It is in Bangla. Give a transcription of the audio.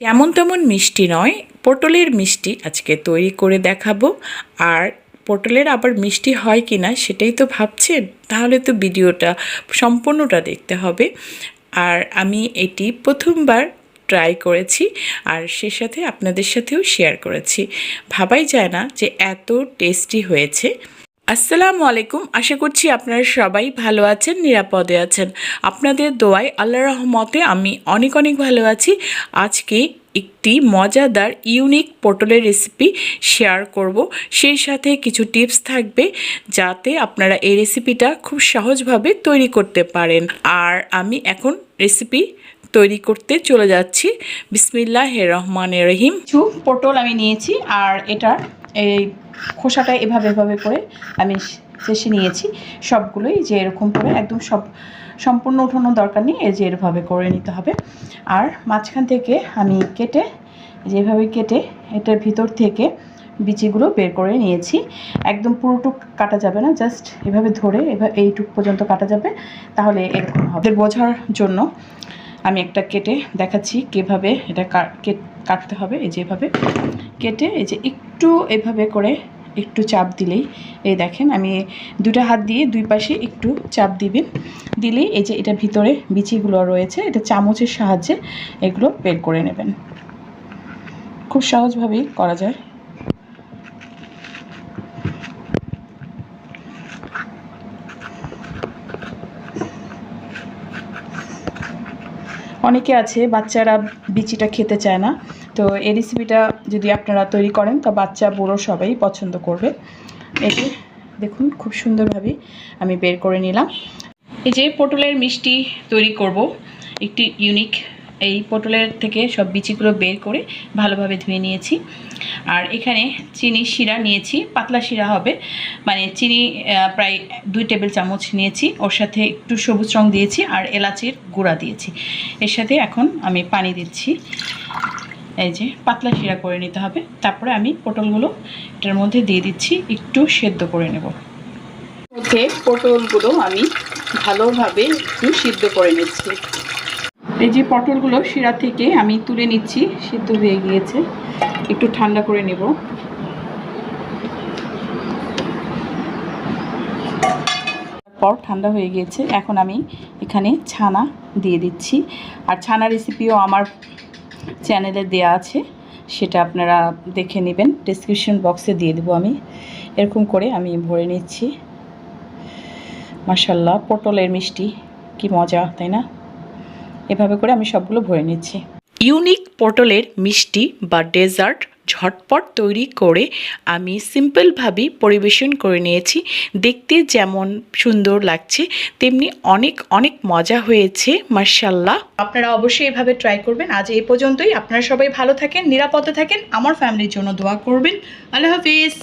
তেমন তেমন মিষ্টি নয়, পটলের মিষ্টি আজকে তৈরি করে দেখাবো। আর পটলের আবার মিষ্টি হয় কি না সেটাই তো ভাবছেন? তাহলে তো ভিডিওটা সম্পূর্ণটা দেখতে হবে। আর আমি এটি প্রথমবার ট্রাই করেছি আর সে সাথে আপনাদের সাথেও শেয়ার করেছি। ভাবাই যায় না যে এত টেস্টি হয়েছে। আসসালামু আলাইকুম। আশা করছি আপনারা সবাই ভালো আছেন, নিরাপদে আছেন। আপনাদের দোয়ায় আল্লাহ রহমতে আমি অনেক অনেক ভালো আছি। আজকে একটি মজাদার ইউনিক পটলের রেসিপি শেয়ার করব। সেই সাথে কিছু টিপস থাকবে যাতে আপনারা এই রেসিপিটা খুব সহজভাবে তৈরি করতে পারেন। আর আমি এখন রেসিপি তৈরি করতে চলে যাচ্ছি। বিসমিল্লাহ রহমান রহিম। পটল আমি নিয়েছি আর এটার এই খোসাটা এভাবে এভাবে করে আমি শেষে নিয়েছি। সবগুলোই যে এরকম করে একদম সব সম্পূর্ণ উঠানোর দরকার নেই, এই যে এরভাবে করে নিতে হবে। আর মাঝখান থেকে আমি কেটে যেভাবে কেটে এটার ভিতর থেকে বিচিগুলো বের করে নিয়েছি। একদম পুরোটুক কাটা যাবে না, জাস্ট এভাবে ধরে এভাবে এইটুক পর্যন্ত কাটা যাবে, তাহলে এরকম হবে। বোঝার জন্য আমি একটা কেটে দেখাচ্ছি কীভাবে এটা কাটতে হবে, এই যেভাবে কেটে এই যে একটু এভাবে করে একটু চাপ দিলেই, এই দেখেন আমি দুটো হাত দিয়ে দুই পাশে একটু চাপ দিবেন। দিলেই এই যে এটা ভিতরে বিচিগুলো রয়েছে, এটা চামচের সাহায্যে এগুলো বের করে নেবেন। খুব সহজভাবেই করা যায়। অনেকে আছে, বাচ্চারা বিচিটা খেতে চায় না। তো এই রেসিপিটা যদি আপনারা তৈরি করেন, তা বাচ্চা, বুড়ো সবাই পছন্দ করবে। এটি দেখুন, খুব সুন্দরভাবে আমি বের করে নিলাম। এই যে, পটলের মিষ্টি তৈরি করব। একটি ইউনিক এই পটলের থেকে সব বিচিগুলো বের করে ভালোভাবে ধুয়ে নিয়েছি। আর এখানে চিনি শিরা নিয়েছি, পাতলা শিরা হবে। মানে চিনি প্রায় দুই টেবিল চামচ নিয়েছি। ওর সাথে একটু সবুজ রং দিয়েছি আর এলাচির গুঁড়া দিয়েছি। এর সাথে এখন আমি পানি দিচ্ছি। এই যে পাতলা শিরা করে নিতে হবে। তারপরে আমি পটলগুলো এটার মধ্যে দিয়ে দিচ্ছি, একটু সেদ্ধ করে নেব। মধ্যে পটলগুলো আমি ভালোভাবে একটু সিদ্ধ করে নিচ্ছি। এই যে পটলগুলো শিরা থেকে আমি তুলে নিচ্ছি, সিদ্ধ হয়ে গিয়েছে। একটু ঠান্ডা করে নেব। পর ঠান্ডা হয়ে গিয়েছে। এখন আমি এখানে ছানা দিয়ে দিচ্ছি। আর ছানা রেসিপিও আমার চ্যানেলে দেয়া আছে। সেটা আপনারা দেখে নেবেন। ডিসক্রিপশন বক্সে দিয়ে দেবো আমি। এরকম করে আমি ভরে নিচ্ছি। মাসাল্লাহ পটলের মিষ্টি। কি মজা, তাই না? এভাবে করে আমি সবগুলো ভরে নিচ্ছি। ইউনিক পটলের মিষ্টি বা ডেজার্ট ঝটপট তৈরি করে আমি সিম্পলভাবে পরিবেশন করে নিয়েছি। দেখতে যেমন সুন্দর লাগছে তেমনি অনেক অনেক মজা হয়েছে মার্শাল্লাহ আপনারা অবশ্যই এভাবে ট্রাই করবেন। আজ এই পর্যন্তই। আপনারা সবাই ভালো থাকেন নিরাপদে থাকেন। আমার ফ্যামিলির জন্য দোয়া করবেন। আল্লাহ হাফিজ।